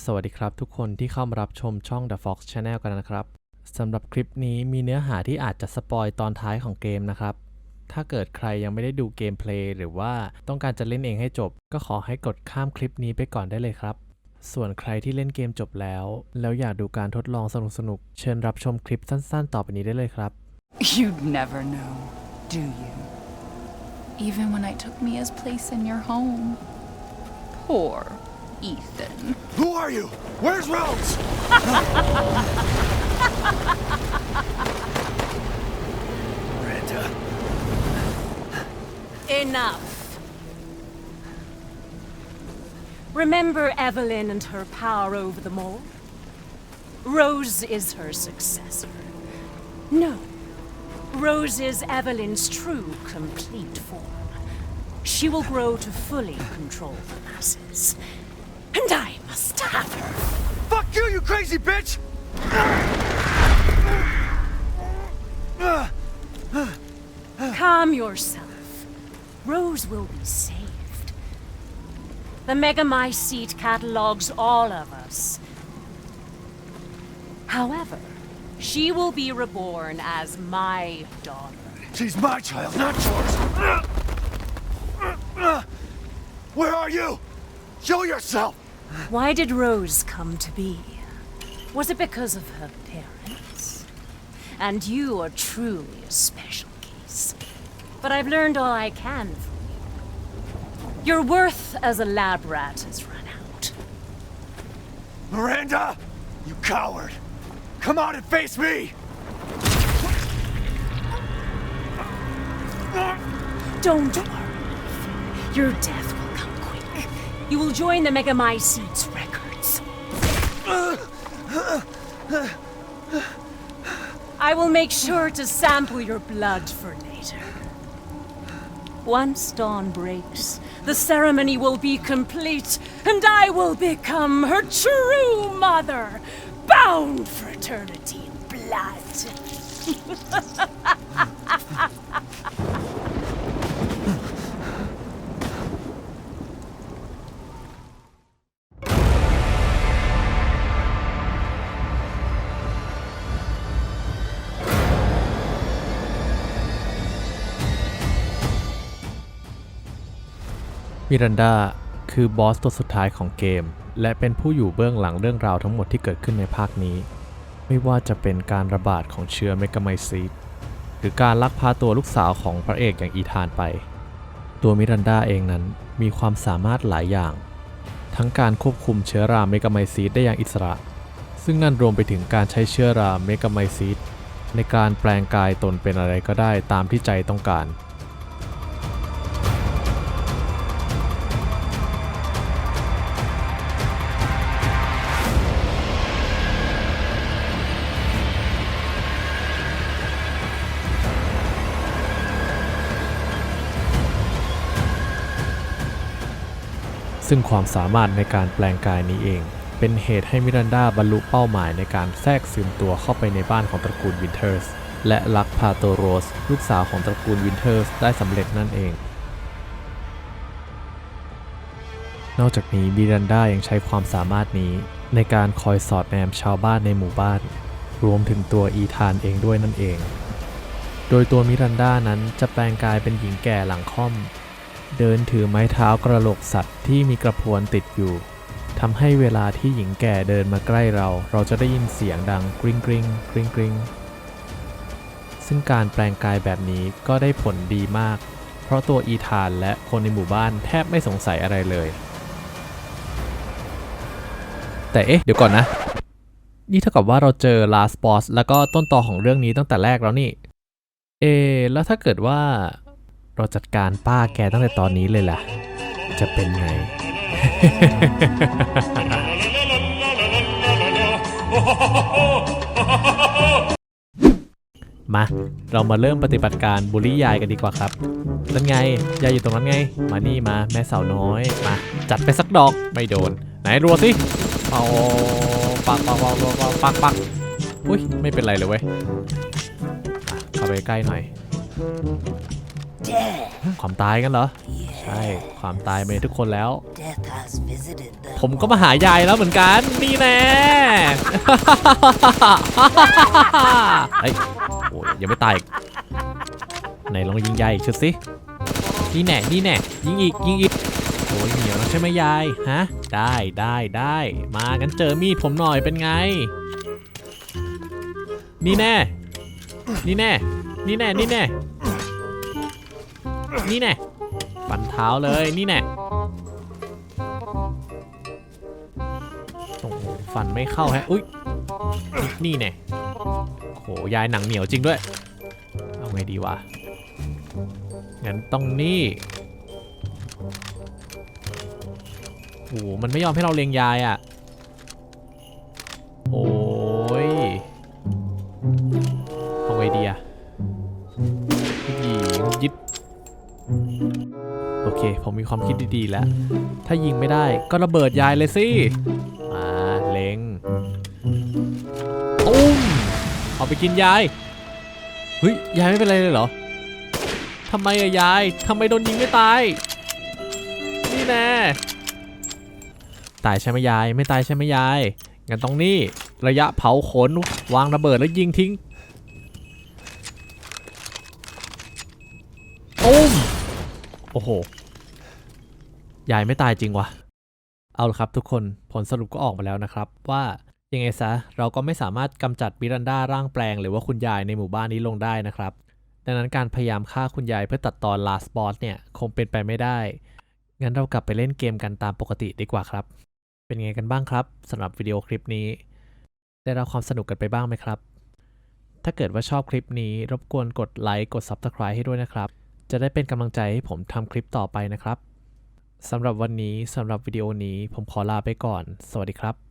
สวัสดีครับทุกคนที่เข้ามารับชมช่อง The Fox Channel กันนะครับสำหรับคลิปนี้มีเนื้อหาที่อาจจะสปอยตอนท้ายของเกมนะครับ ถ้าเกิดใครยังไม่ได้ดูเกมเพลย์หรือว่าต้องการจะเล่นเองให้จบ ก็ขอให้กดข้ามคลิปนี้ไปก่อนได้เลยครับ ส่วนใครที่เล่นเกมจบแล้ว แล้วอยากดูการทดลองสนุกๆเชิญรับชมคลิปสั้นๆ ต่อไปนี้ได้เลยครับ You'd never know, do you? Even when I took Mia's place in your home. Poor Ethan. Who are you? Where's Rose? Miranda. Enough. Remember Evelyn and her power over them all? Rose is her successor. No. Rose is Evelyn's true, complete form. She will grow to fully control the masses. And I must have her. Fuck you, you crazy bitch! Calm yourself. Rose will be saved. The Megamycete catalogs all of us. However, she will be reborn as my daughter. She's my child, not yours. Where are you? Show yourself! Why did Rose come to be? Was it because of her parents? And you are truly a special case. But I've learned all I can from you. Your worth as a lab rat has run out. Miranda! You coward! Come out and face me! Don't worry. Your death will come quick. You will join the Megamycetes records. I will make sure to sample your blood for later. Once dawn breaks, the ceremony will be complete, and I will become her true mother, bound for eternity in blood. มิรันดาคือบอสตัวสุดท้ายของเกม และเป็นผู้อยู่เบื้องหลังเรื่องราวทั้งหมดที่เกิดขึ้นในภาคนี้ ไม่ว่าจะเป็นการระบาดของเชื้อเมกาไมซีดหรือการลักพาตัวลูกสาวของพระเอกอย่างอีธานไป ตัวมิรันดาเองนั้นมีความสามารถหลายอย่าง ทั้งการควบคุมเชื้อราเมกาไมซีดได้อย่างอิสระ ซึ่งนั่นรวมไปถึงการใช้เชื้อราเมกาไมซีดในการแปลงกายตนเป็นอะไรก็ได้ตามที่ใจต้องการ ซึ่งความสามารถในการแปลงกายนี้เอง เป็นเหตุให้มิรันดาบรรลุเป้าหมายในการแทรกซึมตัวเข้าไปในบ้านของตระกูลวินเทอร์สและลักพาโตโรส ลูกสาวของตระกูลวินเทอร์สได้สำเร็จนั่นเอง นอกจากนี้มิรันดายังใช้ความสามารถนี้ในการคอยสอดแนมชาวบ้านในหมู่บ้าน รวมถึงตัวอีธานเองด้วยนั่นเอง โดยตัวมิรันดานั้นจะแปลงกายเป็นหญิงแก่หลังค่อม เดินถือไม้เท้ากระโหลกสัตว์ที่มีกระพวนติดอยู่ทำให้เวลาที่หญิงแก่เดินมาใกล้เรา เราจะได้ยินเสียงดังกริงกริงกริงกริงซึ่งการแปลงกายแบบนี้ก็ได้ผลดีมาก เพราะตัวอีธานและคนในหมู่บ้านแทบไม่สงสัยอะไรเลย แต่เอ๊ะ เดี๋ยวก่อนนะ นี่เท่ากับว่าเราเจอ last boss แล้วก็ต้นตอของเรื่องนี้ตั้งแต่แรกแล้วนี่ เอ แล้วถ้าเกิดว่า เราจัดการป้าแกตั้งแต่ตอนนี้เลยล่ะ จะเป็นไง มา เรามาเริ่มปฏิบัติการบูลลี่ยายกันดีกว่าครับนั่นไง ยายอยู่ตรงนั้นไง มานี่มาแม่สาวน้อย มา จัดไปสักดอก ไม่โดน ไหนรัวสิเอาปักปักปักปักปักปักอุ้ย ไม่เป็นไรเลยเว้ยเข้าไปใกล้หน่อย ความตายกันเหรอ ใช่ ความตายไปทุกคนแล้ว Death has visited the ผมก็มาหายายแล้วเหมือนกัน นี่แน่เฮ้ยโอ้ยยังไม่ตายอีกไหนลองยิงยายอีกชุดสิ นี่แน่ นี่แน่ ยิงอีก ยิงอีก โอ้ยเหนียวแล้วใช่ไหมยาย ฮะ ได้ได้ได้ มางั้นเจอมีดผมหน่อยเป็นไง นี่แน่ นี่แน่ นี่แน่ นี่แน่ นี่แน่ฟันเท้าเลยนี่แน่โอ้โหฟันไม่เข้าฮะอุ้ยนี่แน่โหยายหนังเหนียวจริงด้วย เอาไงดีวะงั้นต้องนี่โอ้โหมันไม่ยอมให้เราเลียงยายอะ เค ผมมีความคิดดีๆแล้ว ถ้ายิงไม่ได้ก็ระเบิดยายเลยสิมาเล็งตุ้มเอาไปกินยายเฮ้ยยายไม่เป็นไรเลยเหรอทำไมอะยายทำไมโดนยิงไม่ตาย นี่แน่ตายใช่ไหมยาย ไม่ตายใช่ไหมยายงั้นตรงนี้ระยะเผาขนวางระเบิดแล้วยิงทิ้งตุ้มโอ้โห ยายไม่ตายจริงวะเอาละครับทุกคนผลสรุปก็ออกมาแล้วนะครับ ว่ายังไงซะเราก็ไม่สามารถกำจัดมิรันดาร่างแปลง หรือว่าคุณยายในหมู่บ้านนี้ลงได้นะครับ ดังนั้นการพยายามฆ่าคุณยายเพื่อตัดตอน last boss เนี่ยคงเป็นไปไม่ได้ งั้นเรากลับไปเล่นเกมกันตามปกติดีกว่าครับ เป็นไงกันบ้างครับสำหรับวิดีโอคลิปนี้ ได้รับความสนุกกันไปบ้างไหมครับ ถ้าเกิดว่าชอบคลิปนี้รบกวนกดไลค์กด Subscribe ให้ด้วยนะครับ จะได้เป็นกำลังใจให้ผมทำคลิปต่อไปนะครับ สำหรับวันนี้สำหรับวิดีโอนี้ผมขอลาไปก่อน สวัสดีครับ